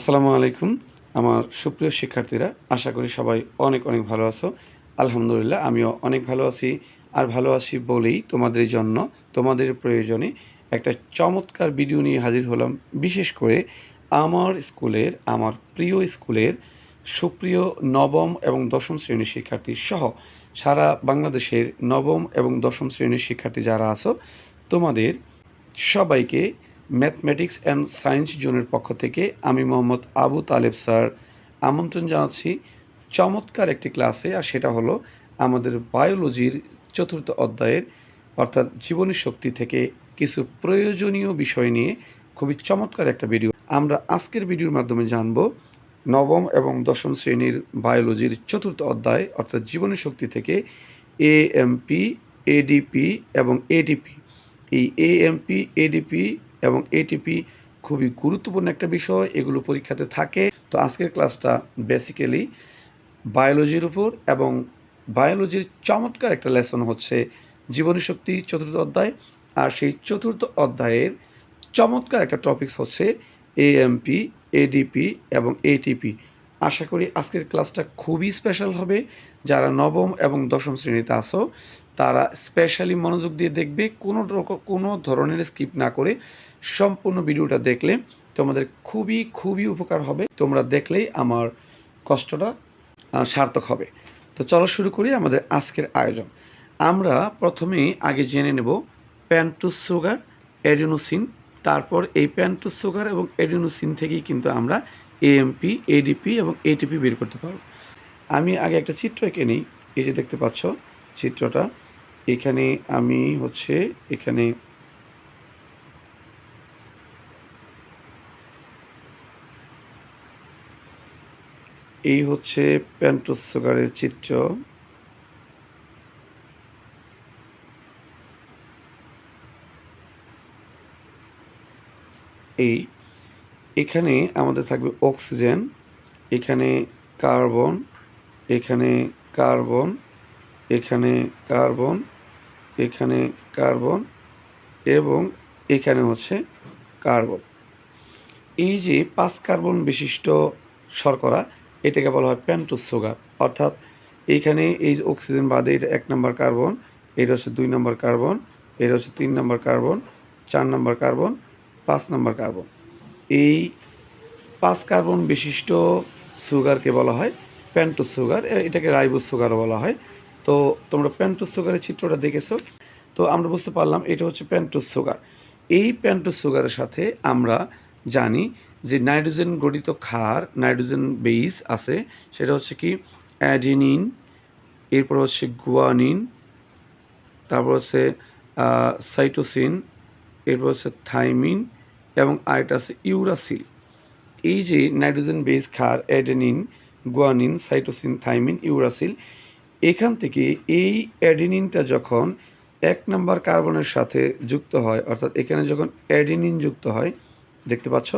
আসসালামু আলাইকুম। আমার সুপ্রিয় শিক্ষার্থীরা, আশা করি সবাই অনেক অনেক ভালো আছো। আলহামদুলিল্লাহ, আমিও অনেক ভালো আছি। আর ভালো আছি বলেই তোমাদের জন্য, তোমাদের প্রয়োজনে একটা চমৎকার ভিডিও নিয়ে হাজির হলাম। বিশেষ করে আমার স্কুলের, আমার প্রিয় স্কুলের সুপ্রিয় নবম এবং দশম শ্রেণির শিক্ষার্থী সহ সারা বাংলাদেশের নবম এবং দশম শ্রেণির শিক্ষার্থী যারা আছো, তোমাদের সবাইকে ম্যাথমেটিক্স অ্যান্ড সায়েন্স জোনের পক্ষ থেকে আমি মোহাম্মদ আবু তালেব স্যার। আমন্ত্রণ জানাচ্ছি চমৎকার একটি ক্লাসে, আর সেটা হলো আমাদের বায়োলজির চতুর্থ অধ্যায়ের, অর্থাৎ জীবনী শক্তি থেকে কিছু প্রয়োজনীয় বিষয় নিয়ে খুবই চমৎকার একটা ভিডিও। আমরা আজকের ভিডিওর মাধ্যমে জানব নবম এবং দশম শ্রেণির বায়োলজির চতুর্থ অধ্যায়, অর্থাৎ জীবনী শক্তি থেকে এএমপি এডিপি এবং এডিপি এই এএমপি এডিপি এবং এটিপি খুবই গুরুত্বপূর্ণ একটা বিষয়, এগুলো পরীক্ষাতে থাকে। তো আজকের ক্লাসটা বেসিক্যালি বায়োলজির উপর এবং বায়োলজির চমৎকার একটা লেসন হচ্ছে জীবনী শক্তি চতুর্থ অধ্যায়। আর সেই চতুর্থ অধ্যায়ের চমৎকার একটা টপিকস হচ্ছে এএমপি এডিপি এবং এটিপি আশা করি আজকের ক্লাসটা খুবই স্পেশাল হবে। যারা নবম এবং দশম শ্রেণীতে আসো তারা স্পেশালি মনোযোগ দিয়ে দেখবে, কোনো কোনো ধরনের স্কিপ না করে সম্পূর্ণ ভিডিওটা দেখলে তোমাদের খুবই খুবই উপকার হবে। তোমরা দেখলেই আমার কষ্টটা সার্থক হবে। তো চলো শুরু করি আমাদের আজকের আয়োজন। আমরা প্রথমেই আগে জেনে নেব প্যান্টুস সুগার এডিনোসিন তারপর এই প্যান্টুস সুগার এবং এডিনোসিন থেকেই কিন্তু আমরা এএমপি এডিপি এবং এটিপি বের করতে পারব আমি আগে একটা চিত্র এঁকে নিই। এই যে দেখতে পাচ্ছ চিত্রটা, এখানে আমি হচ্ছে এখানে এই হচ্ছে প্যান্টোস সুগারের চিত্র। এই এখানে আমাদের থাকবে অক্সিজেন, এখানে কার্বন এখানে কার্বন এখানে কার্বন এখানে কার্বন এবং এখানে হচ্ছে কার্বন। এই যে পাঁচ কার্বন বিশিষ্ট শর্করা, এটাকে বলা হয় প্যান্টোস সুগার। অর্থাৎ এইখানে এই অক্সিজেন বাদে এটা এক নম্বর কার্বন, এটা হচ্ছে দুই নম্বর কার্বন, এটা হচ্ছে তিন নম্বর কার্বন, চার নম্বর কার্বন, পাঁচ নম্বর কার্বন। এই পাঁচ কার্বন বিশিষ্ট সুগারকে বলা হয় প্যান্টো সুগার এটাকে রাইবোস সুগারও বলা হয়। তো তোমরা প্যান্টো সুগারের চিত্রটা দেখেছ। তো আমরা বুঝতে পারলাম এটা হচ্ছে প্যান্টোস সুগার। এই প্যান্টোস সুগারের সাথে আমরা জানি যে নাইট্রোজেন গঠিত ক্ষার, নাইট্রোজেন বেইস আছে, সেটা হচ্ছে কি অ্যাডিনিন, এরপর হচ্ছে গুয়ানিন, তারপর হচ্ছে সাইটোসিন, এরপর হচ্ছে থাইমিন এবং আরেকটা আছে ইউরাসিল। এই যে নাইট্রোজেন বেস ক্ষার, adenine, guanine, cytosine, thymine, uracil, এখান থেকে এই অ্যাডেনিনটা যখন এক নম্বর কার্বনের সাথে যুক্ত হয়, অর্থাৎ এখানে যখন অ্যাডেনিন যুক্ত হয়, দেখতে পাচ্ছ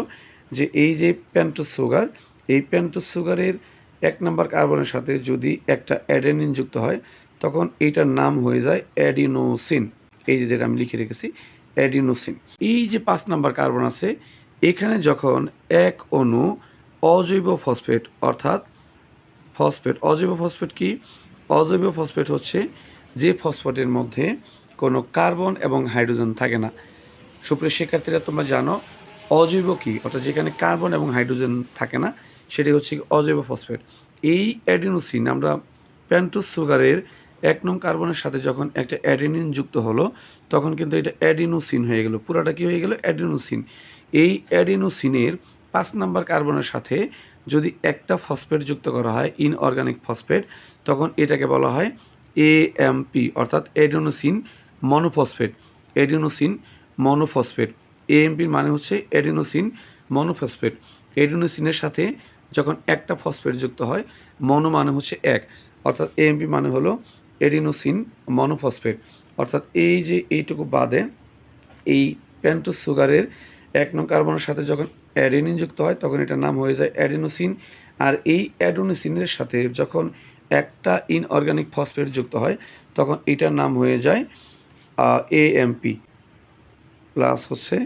যে এই যে প্যান্টোস সুগার, এই প্যান্টোস সুগারের এক নম্বর কার্বনের সাথে যদি একটা অ্যাডেনিন যুক্ত হয়, তখন এইটার নাম হয়ে যায় অ্যাডিনোসিন। এই যে যেটা আমি লিখে রেখেছি অ্যাডিনোসিন এই যে পাঁচ নম্বর কার্বন আছে, এখানে যখন এক অণু অজৈব ফসফেট, অর্থাৎ ফসফেট, অজৈব ফসফেট কি? অজৈব ফসফেট হচ্ছে যে ফসফেটের মধ্যে কোনো কার্বন এবং হাইড্রোজেন থাকে না। সুপ্রিয় শিক্ষার্থীরা, তোমরা জানো অজৈব কি? অর্থাৎ যেখানে কার্বন এবং হাইড্রোজেন থাকে না সেটি হচ্ছে অজৈব ফসফেট। এই অ্যাডিনোসিন আমরা প্যান্টোস সুগারের এক নং কার্বনের সাথে যখন একটা অ্যাডিনিন যুক্ত হলো, তখন কিন্তু এটা অ্যাডিনোসিন হয়ে গেল। পুরাটা কি হয়ে গেল? অ্যাডিনোসিন। এই অ্যাডিনোসিনের পাঁচ নাম্বার কার্বনের সাথে যদি একটা ফসফেট যুক্ত করা হয় ইনঅর্গানিক ফসফেট তখন এটাকে বলা হয় এ এএমপি অর্থাৎ অ্যাডিনোসিন মনোফসফেট। Adenosine monophosphate. এএমপির মানে হচ্ছে অ্যাডিনোসিন মনোফসফেট। অ্যাডিনোসিনের সাথে যখন একটা ফসফেট যুক্ত হয়, মনো মানে হচ্ছে এক। অর্থাৎ এএমপি মানে হলো এডিনোসিন মনোফসফেট। অর্থাৎ এই যে এইটুকু বাদে এই প্যান্টোস সুগারের এক নং কার্বনের সাথে যখন অ্যাডেনিন যুক্ত হয়, তখন এটার নাম হয়ে যায় অ্যাডেনোসিন। আর এই অ্যাডেনোসিনের সাথে যখন একটা ইনঅর্গানিক ফসফেট যুক্ত হয়, তখন এটার নাম হয়ে যায় এএমপি প্লাস হচ্ছে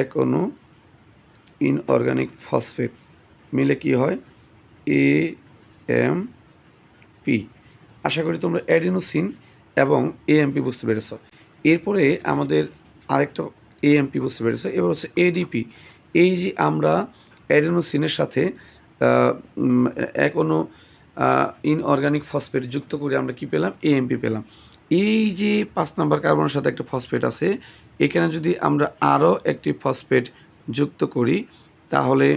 এক অণু ইনঅর্গানিক ফসফেট মিলে কি হয়? এ এম পি আশা করি তোমরা অ্যাডিনোসিন এবং এএমপি বুঝতে পেরেছ। এরপরে আমাদের আরেকটা এএমপি বুঝতে পেরেছ, এবার হচ্ছে এডিপি এই যে আমরা অ্যাডিনোসিনের সাথে অনু ইনঅর্গানিক ফসফেট যুক্ত করে আমরা কি পেলাম? এএমপি পেলাম। এই যে পাঁচ নাম্বার কার্বনের সাথে একটা ফসফেট আছে, এখানে যদি আমরা আরও একটি ফসফেট যুক্ত করি, তাহলে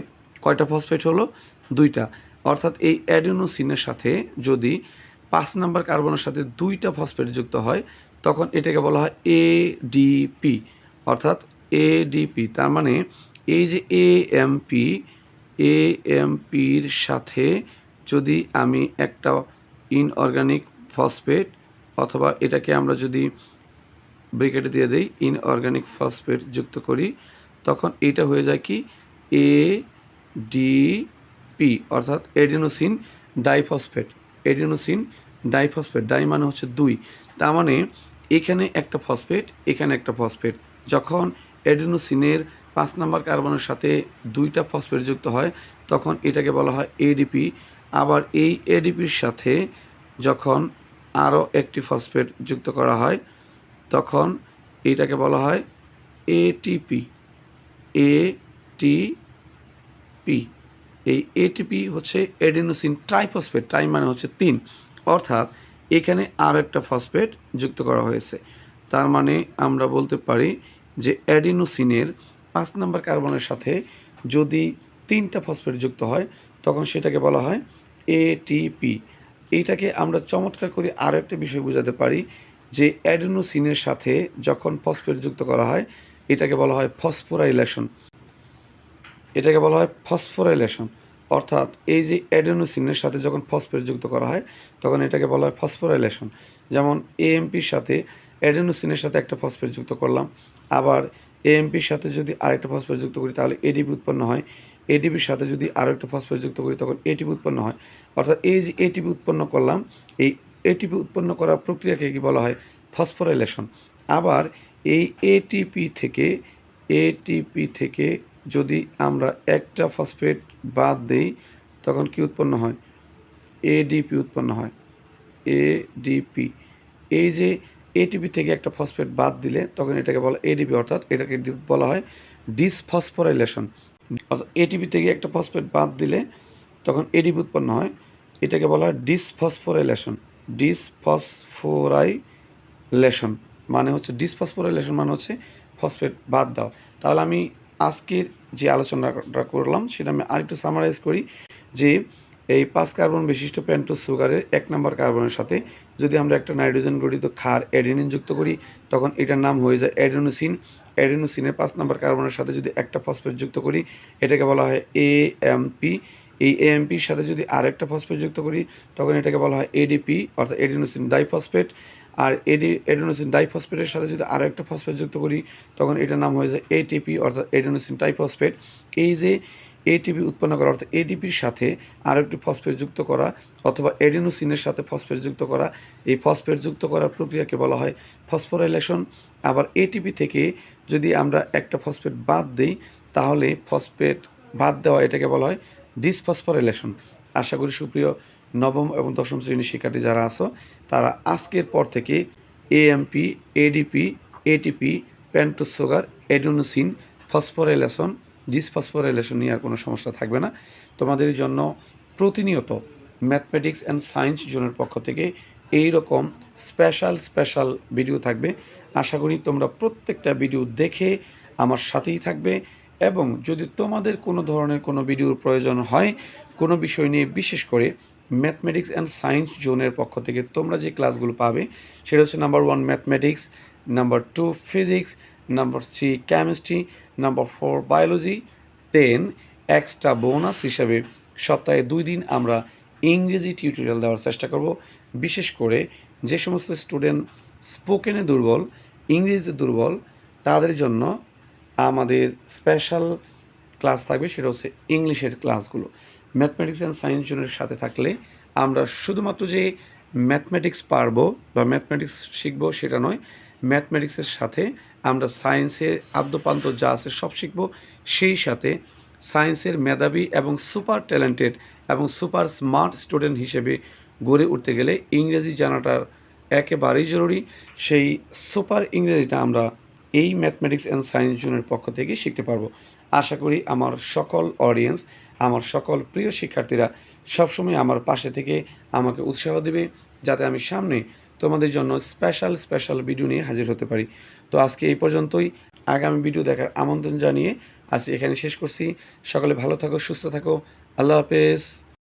কয়টা ফসফেট হলো? দুইটা। অর্থাৎ এই অ্যাডিনোসিনের সাথে যদি পাঁচ নাম্বার কার্বনের সাথে দুইটা ফসফেট যুক্ত হয়, তখন এটাকে বলা হয় এডিপি অর্থাৎ এডিপি তার মানে এই যে এএমপি এএমপির সাথে যদি আমি একটা ইনঅর্গানিক ফসফেট অথবা এটাকে আমরা যদি ব্রিকেটে দিয়ে দিই ইনঅর্গানিক ফসফেট যুক্ত করি, তখন এটা হয়ে যায় কি? এ ডিপি অর্থাৎ adenosine diphosphate adenosine diphosphate di মানে হচ্ছে দুই। তার মানে এখানে একটা ফসফেট এখানে একটা ফসফেট যখন এডিনোসিনের পাঁচ নাম্বার কার্বনের সাথে দুইটা ফসফেট যুক্ত হয়, তখন এটাকে বলা হয় এডিপি আবার এই এডিপির সাথে যখন আরও একটি ফসফেট যুক্ত করা হয়, তখন এটাকে বলা হয় এটিপি এটিপি এই এটিপি হচ্ছে এডিনোসিন ট্রাইফসফেট ট্রাই মানে হচ্ছে তিন। অর্থাৎ এখানে আরও একটা ফসফেট যুক্ত করা হয়েছে। তার মানে আমরা বলতে পারি যে অ্যাডিনোসিনের পাঁচ নম্বর কার্বনের সাথে যদি তিনটা ফসফেট যুক্ত হয়, তখন সেটাকে বলা হয় এটিপি এইটাকে আমরা চমৎকার করে আরও একটা বিষয় বোঝাতে পারি যে অ্যাডিনোসিনের সাথে যখন ফসফেট যুক্ত করা হয়, এটাকে বলা হয় ফসফোরাইলেশন এটাকে বলা হয় ফসফোরাইলেশন। অর্থাৎ এই যে অ্যাডেনোসিনের সাথে যখন ফসফেট যুক্ত করা হয়, তখন এটাকে বলা হয় ফসফোরাইলেশন। যেমন এএমপির সাথে অ্যাডেনোসিনের সাথে একটা ফসফেট যুক্ত করলাম, আবার এএমপির সাথে যদি আরেকটা ফসফেট যুক্ত করি, তাহলে এডিপি উৎপন্ন হয়। এডিপির সাথে যদি আরও একটা ফসফেট যুক্ত করি, তখন এটিপি উৎপন্ন হয়। অর্থাৎ এই যে এটিপি উৎপন্ন করলাম, এই এটিপি উৎপন্ন করার প্রক্রিয়াকে কি বলা হয়? ফসফোরাইলেশন। আবার এই এটিপি থেকে এটিপি থেকে যদি আমরা একটা ফসফেট বাদ দেই, তখন কি উৎপন্ন হয়? এডিপি উৎপন্ন হয়। এডিপি এই যে এটিপি থেকে একটা ফসফেট বাদ দিলে, তখন এটাকে বলা এডিপি অর্থাৎ এটাকে বলা হয় ডিসফসফোরাইলেশন। অর্থাৎ এটিপি থেকে একটা ফসফেট বাদ দিলে, তখন এডিপি উৎপন্ন হয়। এটাকে বলা হয় ডিসফসফোরাইলেশন। ডিসফসফোরাইলেশন মানে হচ্ছে, ডিসফসফোরাইলেশন মানে হচ্ছে ফসফেট বাদ দাও তাহলে আমি আজকের যে আলোচনাটা করলাম, সেটা আমি আরেকটু সামারাইজ করি যে এই পাঁচ কার্বন বিশিষ্ট পেন্টোজ সুগারের এক নম্বর কার্বনের সাথে যদি আমরা একটা নাইট্রোজেন গঠিত ক্ষার অ্যাডেনিন যুক্ত করি, তখন এটার নাম হয়ে যায় অ্যাডেনোসিন অ্যাডেনোসিনের পাঁচ নম্বর কার্বনের সাথে যদি একটা ফসফেট যুক্ত করি, এটাকে বলা হয় এএমপি এই এএমপির সাথে যদি আরেকটা ফসফেট যুক্ত করি, তখন এটাকে বলা হয় এডিপি অর্থাৎ এডিনোসিন ডাইফসফেট আর এডি এডোনোসিন ডাইফসফেটের সাথে যদি আরও একটা ফসফেট যুক্ত করি, তখন এটার নাম হয়ে যায় এটিপি অর্থাৎ এডিনোসিন টাইফসফেট এই যে এটিপি উৎপন্ন করা, অর্থাৎ এডিপির সাথে আরও একটি ফসফেট যুক্ত করা, অথবা এডিনোসিনের সাথে ফসফেট যুক্ত করা, এই ফসফেট যুক্ত করার প্রক্রিয়াকে বলা হয় ফসফোরাইলেশন আবার এটিপি থেকে যদি আমরা একটা ফসফেট বাদ দিই, তাহলে ফসফেট বাদ দেওয়া এটাকে বলা হয় ডিসফসফোরাইলেশন আশা করি সুপ্রিয় নবম এবং দশম শ্রেণির শিক্ষার্থী যারা আছো, তারা আজকের পর থেকে AMP ADP ATP pentose sugar, adenosine, phosphorylation, dephosphorylation নিয়ে আর কোনো সমস্যা থাকবে না। তোমাদের জন্য প্রতিনিয়ত ম্যাথমেটিক্স অ্যান্ড সায়েন্স জোনের পক্ষ থেকে এই রকম স্পেশাল স্পেশাল ভিডিও থাকবে। আশা করি তোমরা প্রত্যেকটা ভিডিও দেখে আমার সাথেই থাকবে এবং যদি তোমাদের কোনো ধরনের কোনো ভিডিওর প্রয়োজন হয়, কোনো বিষয় নিয়ে বিশেষ করে ম্যাথমেটিক্স অ্যান্ড সায়েন্স জোনের পক্ষ থেকে তোমরা যে ক্লাসগুলো পাবে, সেটা হচ্ছে number one mathematics, number two physics, number three chemistry, number four biology then extra bonus হিসাবে সপ্তাহে দুই দিন আমরা ইংরেজি টিউটোরিয়াল দেওয়ার চেষ্টা করব। বিশেষ করে যে সমস্ত স্টুডেন্ট স্পোকেনে দুর্বল, ইংরেজিতে দুর্বল, তাদের জন্য আমাদের স্পেশাল ক্লাস থাকবে, সেটা হচ্ছে ইংলিশের ক্লাসগুলো। ম্যাথমেটিক্স অ্যান্ড সায়েন্স জোনের সাথে থাকলে আমরা শুধুমাত্র যে ম্যাথমেটিক্স পারব বা ম্যাথমেটিক্স শিখব সেটা নয় ম্যাথমেটিক্সের সাথে আমরা সায়েন্সের আদ্যপান্ত যা আছে সব শিখব। সেই সাথে সায়েন্সের মেধাবী এবং সুপার ট্যালেন্টেড এবং সুপার স্মার্ট স্টুডেন্ট হিসেবে গড়ে উঠতে গেলে ইংরেজি জানাটার একেবারেই জরুরি। সেই সুপার ইংরেজিটা আমরা এই ম্যাথমেটিক্স অ্যান্ড সায়েন্স জোনের পক্ষ থেকে শিখতে পারব। আশা করি আমার সকল অডিয়েন্স আমার সকল প্রিয় শিক্ষার্থীরা সবসময় আমার পাশে থেকে আমাকে উৎসাহ দেবে, যাতে আমি সামনে তোমাদের জন্য স্পেশাল স্পেশাল ভিডিও নিয়ে হাজির হতে পারি। তো আজকে এই পর্যন্তই। আগামী ভিডিও দেখার আমন্ত্রণ জানিয়ে আজ এখানে শেষ করছি। সকলে ভালো থাকো, সুস্থ থাকো। আল্লাহ হাফেজ।